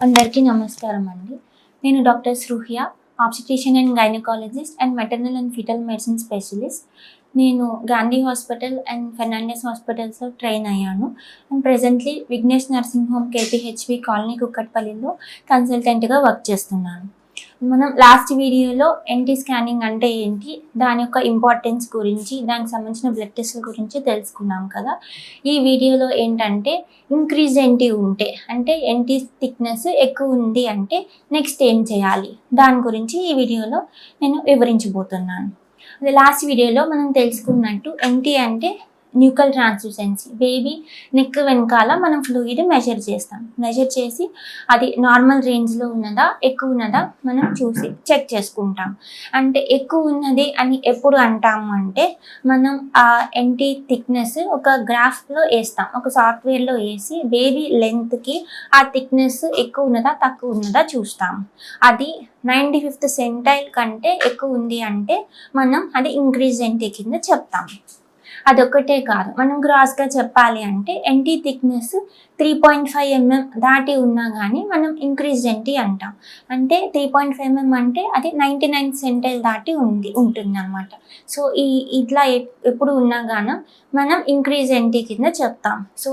అందరికీ నమస్కారం అండి. నేను doctor Sruhiya obstetrician and gynaecologist and maternal and foetal medicine specialist. నేను గాంధీ హాస్పిటల్ అండ్ ఫెర్నాండెస్ హాస్పిటల్స్లో ట్రైన్ అయ్యాను. And presently Vignesh nursing home KPHB colony కుక్కట్పల్లిలో కన్సల్టెంట్గా వర్క్ చేస్తున్నాను. మనం లాస్ట్ వీడియోలో ఎన్టీ స్కానింగ్ అంటే ఏంటి? దాని యొక్క ఇంపార్టెన్స్ గురించి దానికి సంబంధించిన బ్లడ్ టెస్ట్ల గురించి తెలుసుకున్నాం కదా. ఈ వీడియోలో ఏంటంటే ఇంక్రీజ్ ఎన్టీ ఉంటే అంటే ఎన్టీ థిక్నెస్ ఎక్కువ ఉంది అంటే నెక్స్ట్ ఏం చేయాలి? దాని గురించి ఈ వీడియోలో నేను వివరించబోతున్నాను. లాస్ట్ వీడియోలో మనం తెలుసుకున్నట్టు ఎన్టీ అంటే న్యూకల్ ట్రాన్స్లూసెన్సీ బేబీ నెక్ వెనకాల మనం ఫ్లూయిడ్ మెజర్ చేస్తాం. మెజర్ చేసి అది నార్మల్ రేంజ్లో ఉన్నదా ఎక్కువ ఉన్నదా మనం చూసి చెక్ చేసుకుంటాం. అంటే ఎక్కువ ఉన్నది అని ఎప్పుడు అంటాము అంటే మనం ఆ ఎంటీ థిక్నెస్ ఒక గ్రాఫ్లో వేస్తాం. ఒక సాఫ్ట్వేర్లో వేసి బేబీ లెంత్కి ఆ థిక్నెస్ ఎక్కువ ఉన్నదా తక్కువ ఉన్నదా చూస్తాం. అది నైంటీ ఫిఫ్త్ సెంటైల్ కంటే ఎక్కువ ఉంది అంటే మనం అది ఇంక్రీజ్ ఎంటీ కింద చెప్తాం. అదొక్కటే కాదు. మనం గ్రాస్గా చెప్పాలి అంటే NT thickness three point five mm దాటి ఉన్నా కానీ మనం ఇంక్రీజ్ ఎన్టీ అంటాం. అంటే త్రీ పాయింట్ ఫైవ్ ఎంఎం అంటే అది నైంటీ నైన్ సెంటైల్ దాటి ఉంది ఉంటుంది అనమాట సో ఈ ఇట్లా ఎప్పుడు ఉన్నా కానీ మనం ఇంక్రీజ్ ఎన్టీ కింద చెప్తాం. సో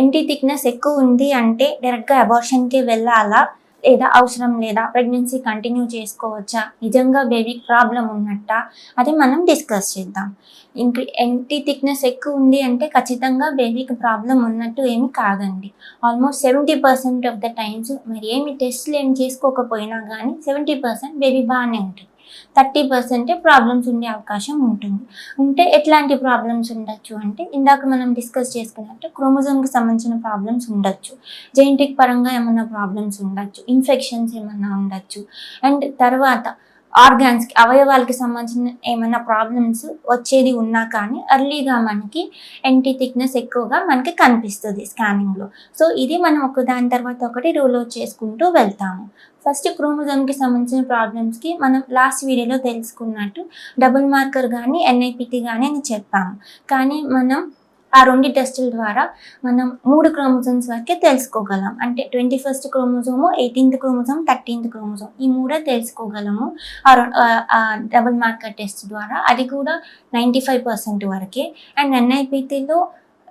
ఎన్టీ థిక్నెస్ ఎక్కువ ఉంది అంటే డైరెక్ట్గా అబార్షన్కి వెళ్ళాలా? లేదా అవసరం లేదా? ప్రెగ్నెన్సీ కంటిన్యూ చేసుకోవచ్చా? నిజంగా బేబీకి ప్రాబ్లం ఉన్నట్టా? అది మనం డిస్కస్ చేద్దాం. ఇంక ఎన్టీ థిక్నెస్ ఎక్కువ ఉంది అంటే ఖచ్చితంగా బేబీకి ప్రాబ్లం ఉన్నట్టు ఏమి కాదండి. Almost seventy percent of the times మరి ఏమి టెస్ట్లు ఏమి చేసుకోకపోయినా కానీ సెవెంటీ పర్సెంట్ బేబీ బాగానే ఉంటుంది. థర్టీ పర్సెంటే ప్రాబ్లమ్స్ ఉండే అవకాశం ఉంటుంది. ఉంటే ఎట్లాంటి ప్రాబ్లమ్స్ ఉండొచ్చు అంటే ఇందాక మనం డిస్కస్ చేసుకున్నట్టు క్రోమోజోమ్కి సంబంధించిన ప్రాబ్లమ్స్ ఉండొచ్చు. జెనెటిక్ పరంగా ఏమైనా ప్రాబ్లమ్స్ ఉండొచ్చు. ఇన్ఫెక్షన్స్ ఏమైనా ఉండొచ్చు. అండ్ తర్వాత ఆర్గాన్స్కి అవయవాలకి సంబంధించిన ఏమైనా ప్రాబ్లమ్స్ వచ్చేది ఉన్నా కానీ ఎర్లీగా మనకి ఎంటీ థిక్నెస్ ఎక్కువగా మనకి కనిపిస్తుంది స్కానింగ్లో. సో ఇది మనం ఒక దాని తర్వాత ఒకటి రూల్ అవుట్ చేసుకుంటూ వెళ్తాము. ఫస్ట్ క్రోమోజోమ్కి సంబంధించిన ప్రాబ్లమ్స్కి మనం లాస్ట్ వీడియోలో తెలుసుకున్నట్టు డబుల్ మార్కర్ కానీ ఎన్ఐపిటి కానీ అని చెప్పాము. కానీ మనం ఆ రెండు టెస్టుల ద్వారా మనం మూడు క్రోమోజోమ్స్ వరకే తెలుసుకోగలం. అంటే twenty first chromosome eighteenth chromosome thirteenth chromosome ఈ మూడే తెలుసుకోగలము ఆ డబుల్ మార్కర్ టెస్ట్ ద్వారా. అది కూడా నైంటీ ఫైవ్ పర్సెంట్ వరకే. అండ్ ఎన్ఐపిటీలో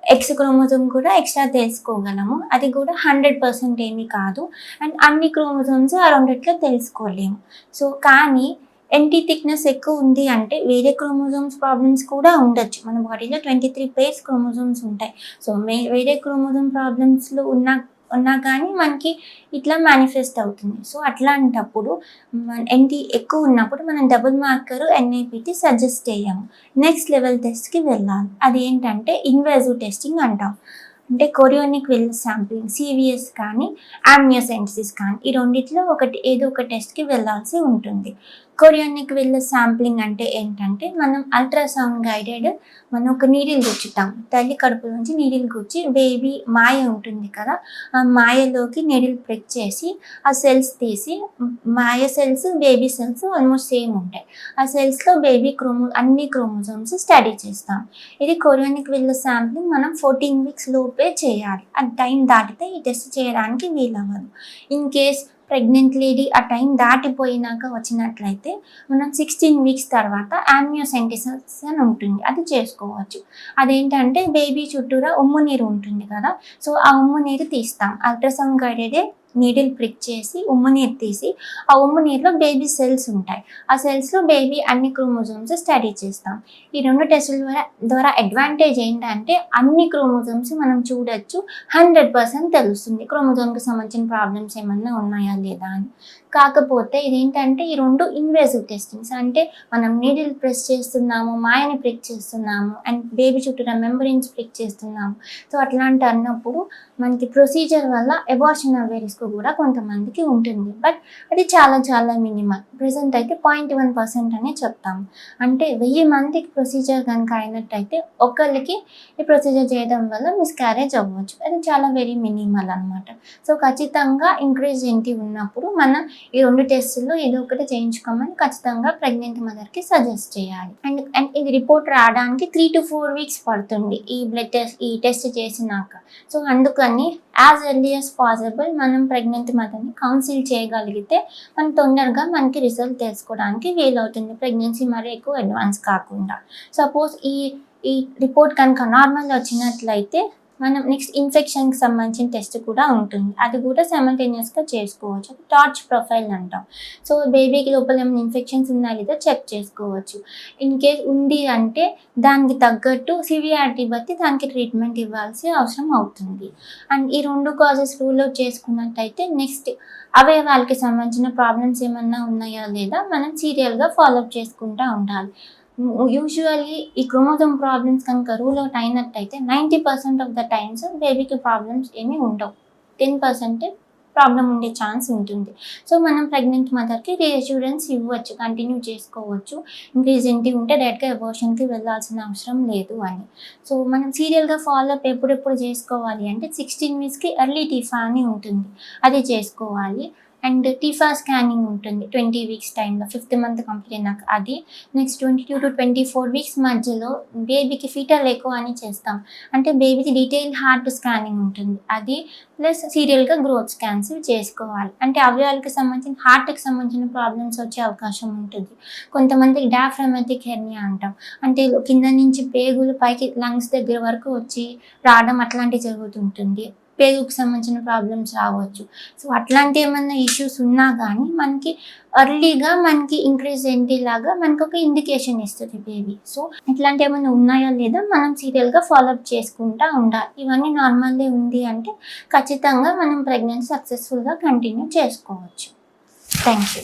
ఎక్స్ క్రోమోజోమ్ కూడా ఎక్స్ట్రా తెలుసుకోగలము. అది కూడా హండ్రెడ్ పర్సెంట్ ఏమీ కాదు. అండ్ అన్ని క్రోమోజోమ్స్ అరౌండ్ రెండిట్లో తెలుసుకోలేము. సో కానీ ఎన్టీ థిక్నెస్ ఎక్కువ ఉంది అంటే వేరే క్రోమోజోమ్స్ ప్రాబ్లమ్స్ కూడా ఉండొచ్చు. మన బాడీలో ట్వంటీ త్రీ పేర్స్ క్రోమోజోమ్స్ ఉంటాయి. సో మే వేరే క్రోమోజోమ్ ప్రాబ్లమ్స్లో ఉన్నా ఉన్నా కానీ మనకి ఇట్లా మేనిఫెస్ట్ అవుతుంది. సో అట్లాంటప్పుడు ఎన్టీ ఎక్కువ ఉన్నప్పుడు మనం డబుల్ మార్కర్ ఎన్ఐపిటి సజెస్ట్ చేయము. నెక్స్ట్ లెవెల్ టెస్ట్కి వెళ్ళాలి. అది ఏంటంటే ఇన్వేజివ్ టెస్టింగ్ అంటాం అంటే కొరియోనిక్ వెల్ శాంప్లింగ్ సివిఎస్ కానీ ఆమ్నియోసెంటిసిస్ కానీ ఈ రెండిట్లో ఒకటి ఏదో ఒక టెస్ట్కి వెళ్ళాల్సి ఉంటుంది. కొరియోనిక్ వెళ్ళే శాంప్లింగ్ అంటే ఏంటంటే మనం అల్ట్రాసౌండ్ గైడెడ్ మనం ఒక నీడిల్ గుచ్చుతాం తల్లి కడుపు నుంచి నీడిల్ గుచ్చి బేబీ మాయ ఉంటుంది కదా ఆ మాయలోకి నీడిల్ ప్రెక్ చేసి ఆ సెల్స్ తీసి మాయ cells baby cells almost same ఉంటాయి. ఆ సెల్స్లో బేబీ క్రోమో అన్ని క్రోమోజోమ్స్ స్టడీ చేస్తాం. ఇది కొరియోనిక్ విల్ శాంప్లింగ్ మనం ఫోర్టీన్ వీక్స్ లోపే చేయాలి. ఆ టైం దాటితే ఈ టెస్ట్ చేయడానికి వీలవ్వదు. ఇన్ కేస్ ప్రెగ్నెంట్ లేడీ ఆ టైం దాటిపోయినాక వచ్చినట్లయితే మనం సిక్స్టీన్ వీక్స్ తర్వాత ఆమ్నియోసెంటిసిస్ అని ఉంటుంది. అది చేసుకోవచ్చు. అదేంటంటే బేబీ చుట్టూరా ఉమ్ము నీరు ఉంటుంది కదా. సో ఆ ఉమ్ము నీరు తీస్తాం. అల్ట్రాసౌండ్ గైడెడే నీడిల్ ప్రిక్ చేసి ఉమ్ము నీరు తీసి ఆ ఉమ్ము నీరులో బేబీ సెల్స్ ఉంటాయి. ఆ సెల్స్లో బేబీ అన్ని క్రోమోజోమ్స్ స్టడీ చేస్తాం. ఈ రెండు టెస్టుల ద్వారా ద్వారా అడ్వాంటేజ్ ఏంటంటే అన్ని క్రోమోజోమ్స్ మనం చూడొచ్చు హండ్రెడ్ పర్సెంట్ తెలుస్తుంది క్రోమోజోమ్కి సంబంధించిన ప్రాబ్లమ్స్ ఏమన్నా ఉన్నాయా లేదా అని. కాకపోతే ఇదేంటంటే ఈ రెండు ఇన్వేజివ్ టెస్టింగ్స్ అంటే మనం నీడిల్ ప్రెస్ చేస్తున్నాము మాయని ప్రిక్ చేస్తున్నాము అండ్ బేబీ చుట్టూ మెంబరిన్స్ ప్రిక్ చేస్తున్నాము. సో అట్లాంటి అన్నప్పుడు మనకి ప్రొసీజర్ వల్ల ఎబార్షన్ అవ్వే రిస్క్ కూడా కొంతమందికి ఉంటుంది. బట్ అది చాలా చాలా మినిమల్. ప్రజెంట్ అయితే పాయింట్ వన్ పర్సెంట్ అనే చెప్తాము అంటే వెయ్యి మందికి ప్రొసీజర్ కనుక అయినట్టయితే ఒకళ్ళకి ఈ ప్రొసీజర్ చేయడం వల్ల మిస్క్యారేజ్ అవ్వచ్చు. అది చాలా వెరీ మినిమల్ అనమాట సో ఖచ్చితంగా ఇంక్రీజ్ ఏంటి ఉన్నప్పుడు మనం ఈ రెండు టెస్టుల్లో ఏదో ఒకటి చేయించుకోమని ఖచ్చితంగా ప్రెగ్నెంట్ మదర్కి సజెస్ట్ చేయాలి. అండ్ అండ్ ఇది రిపోర్ట్ రావడానికి త్రీ టు ఫోర్ వీక్స్ పడుతుంది ఈ బ్లడ్ టెస్ట్ ఈ టెస్ట్ చేసినాక. సో అందుకని మదర్ని యాజ్ ఎర్లీ యాజ్ పాసిబుల్ మనం ప్రెగ్నెంట్ మదర్ని కౌన్సిల్ చేయగలిగితే మనం తొందరగా మనకి రిజల్ట్ తెలుసుకోవడానికి వీలవుతుంది. ప్రెగ్నెన్సీ మరి ఎక్కువ అడ్వాన్స్ కాకుండా. సపోజ్ ఈ ఈ రిపోర్ట్ కనుక నార్మల్ వచ్చినట్లయితే మనం నెక్స్ట్ ఇన్ఫెక్షన్కి సంబంధించిన టెస్ట్ కూడా ఉంటుంది. అది కూడా సైమల్టేనియస్గా చేసుకోవచ్చు. టార్చ్ ప్రొఫైల్ అంటాం. సో బేబీకి లోపల ఏమైనా ఇన్ఫెక్షన్స్ ఉన్నాయా లేదా చెక్ చేసుకోవచ్చు. ఇన్ కేస్ ఉంది అంటే దానికి తగ్గట్టు సివియారిటీ బట్టి దానికి ట్రీట్మెంట్ ఇవ్వాల్సి అవసరం అవుతుంది. అండ్ ఈ రెండు కాజెస్ రూల్ అవుట్ చేసుకున్నట్టయితే నెక్స్ట్ అవయవాలకి సంబంధించిన ప్రాబ్లమ్స్ ఏమన్నా ఉన్నాయా లేదా మనం సీరియల్గా ఫాలోఅప్ చేసుకుంటూ ఉండాలి. యూజువల్లీ ఈ క్రోమోజోమ్ ప్రాబ్లమ్స్ కనుక రూల్ అవుట్ అయినట్టయితే ninety percent of the times బేబీకి ప్రాబ్లమ్స్ ఏమీ ఉండవు. టెన్ పర్సెంటే ప్రాబ్లం ఉండే ఛాన్స్ ఉంటుంది. సో మనం ప్రెగ్నెంట్ మదర్కి రీఅష్యూరెన్స్ ఇవ్వచ్చు కంటిన్యూ చేసుకోవచ్చు. ఇంక్రీజెంట్గా ఉంటే డైరెక్ట్గా అబోషన్కి వెళ్ళాల్సిన అవసరం లేదు అని. సో మనం సీరియల్గా ఫాలోఅప్ ఎప్పుడెప్పుడు చేసుకోవాలి అంటే సిక్స్టీన్ వీక్స్కి ఎర్లీ టిఫా అని ఉంటుంది. అది చేసుకోవాలి. అండ్ టీఫా స్కానింగ్ ఉంటుంది ట్వంటీ వీక్స్ టైంలో ఫిఫ్త్ మంత్ కంప్లీట్ అయినాక. అది next twenty two to twenty four weeks మధ్యలో బేబీకి ఫీటల్ ఎక్కువ అని చేస్తాం. అంటే బేబీకి డీటెయిల్ హార్ట్ స్కానింగ్ ఉంటుంది. అది ప్లస్ సీరియల్గా గ్రోత్ స్కాన్స్ చేసుకోవాలి. అంటే అవయవాలకు సంబంధించిన హార్ట్కి సంబంధించిన ప్రాబ్లమ్స్ వచ్చే అవకాశం ఉంటుంది. కొంతమందికి డాఫ్రమెటిక్ హెర్నియా అంటాం. అంటే కింద నుంచి పేగులు పైకి లంగ్స్ దగ్గర వరకు వచ్చి రావడం అట్లాంటివి జరుగుతుంటుంది. పేగుకు సంబంధించిన ప్రాబ్లమ్స్ రావచ్చు. సో అట్లాంటి ఏమైనా ఇష్యూస్ ఉన్నా కానీ మనకి అర్లీగా మనకి ఇంక్రీజ్ ఏంటి లాగా మనకు ఒక ఇండికేషన్ ఇస్తుంది బేబీ సో ఇట్లాంటి ఏమైనా ఉన్నాయా లేదా మనం సీరియల్గా ఫాలోఅప్ చేసుకుంటా ఉండాలి. ఇవన్నీ నార్మల్లీ ఉంది అంటే ఖచ్చితంగా మనం ప్రెగ్నెన్సీ సక్సెస్ఫుల్గా కంటిన్యూ చేసుకోవచ్చు. Thank you